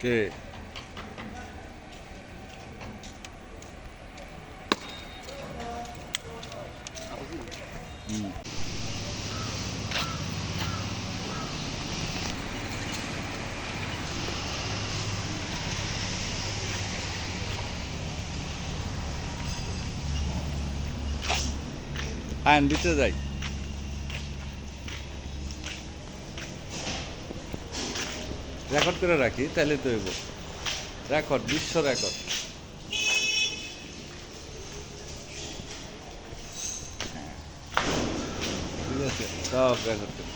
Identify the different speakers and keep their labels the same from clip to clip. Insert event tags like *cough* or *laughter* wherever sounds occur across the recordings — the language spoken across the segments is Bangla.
Speaker 1: কে হুম। আইন দিতে যাই রেকর্ড করে রাখি তাহলে তো হইব। রেকর্ড বিশ্ব রেকর্ড ঠিক আছে সব রেকর্ড করে।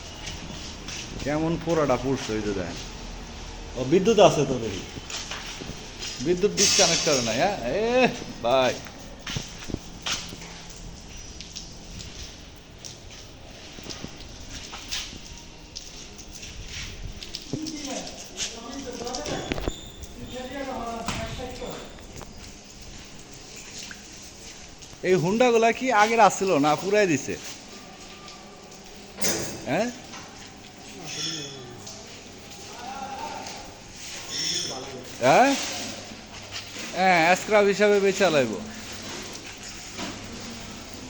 Speaker 1: কেমন পোড়াটা পুড়ছে ওই যে দেখেন।
Speaker 2: ও বিদ্যুৎ আছে তো দেখি।
Speaker 1: বিদ্যুৎ ডিসকানেক্ট করে নাই হ্যাঁ? এ ভাই এই হুন্ডাগুলা কি আগের আসছিল না পুরাই দিছে? হ্যাঁ? হ্যাঁ? হ্যাঁ স্ক্রাব হিসাবে বেচা লাগবো।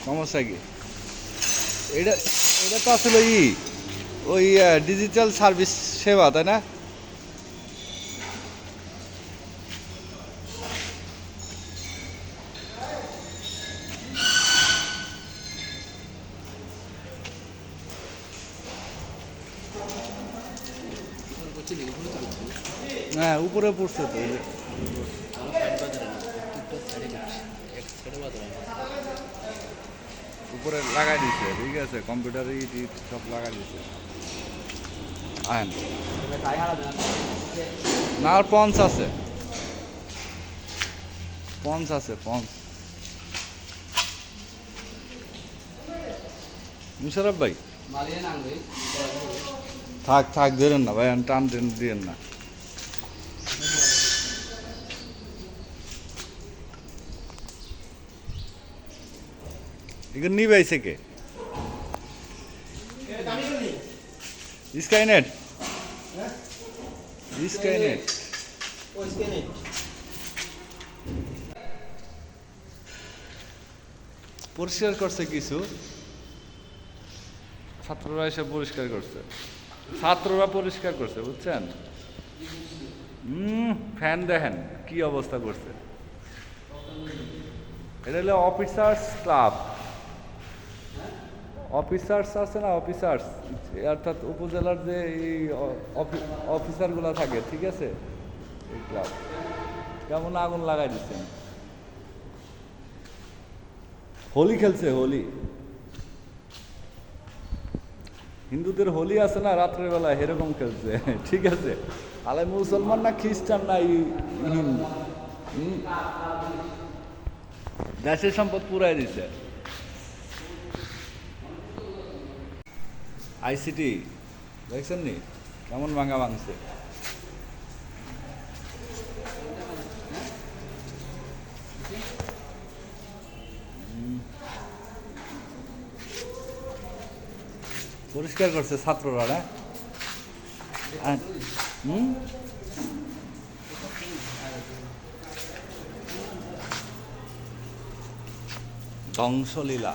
Speaker 1: সমস্যা কি? এটা এটা তো আসলে ই, ওই ডিজিটাল সার্ভিস সেবা, তাই না? হ্যাঁ উপরে পড়ছে তো। উপরে লাগাই দিছে ঠিক আছে কম্পিউটারে ইট সব লাগাই দিছে। আইন না আর পঞ্চ আছে। পঞ্চ আছে পঞ্চ। মুশারফ ভাই। থাক থাক, ধরেন না, ভাই টান টেন দিয়েন না। এগুলো নিবাইছে কে? স্কাইনেট? স্কাইনেট। পরিষ্কার করছে কিছু? ছাত্ররা এসে পরিষ্কার করছে। ছাত্ররা পরিষ্কার করছে, বুঝছেন? হুম ফ্যান দেখেন, কি অবস্থা করছে। এটা হলো অফিসার্স ক্লাব। অফিসার্স আছে না, অফিসার্স? অর্থাৎ উপজেলার যে এই অফিসারগুলো থাকে, ঠিক আছে? ক্লাব। কেমন আগুন লাগাই দিচ্ছেন? হোলি খেলছে, হোলি। হিন্দুদের হোলি আছে না রাত্রেবেলা এরকম খেলছে। *laughs* ঠিক আছে? আলে মুসলমান না খ্রিস্টান না দেশের সম্পদ পুরাই দিছে। আইসিটি দেখছেন নি কেমন ভাঙা ভাঙছে? পরিষ্কার করছে ছাত্ররা না হুম? ধ্বংসলীলা।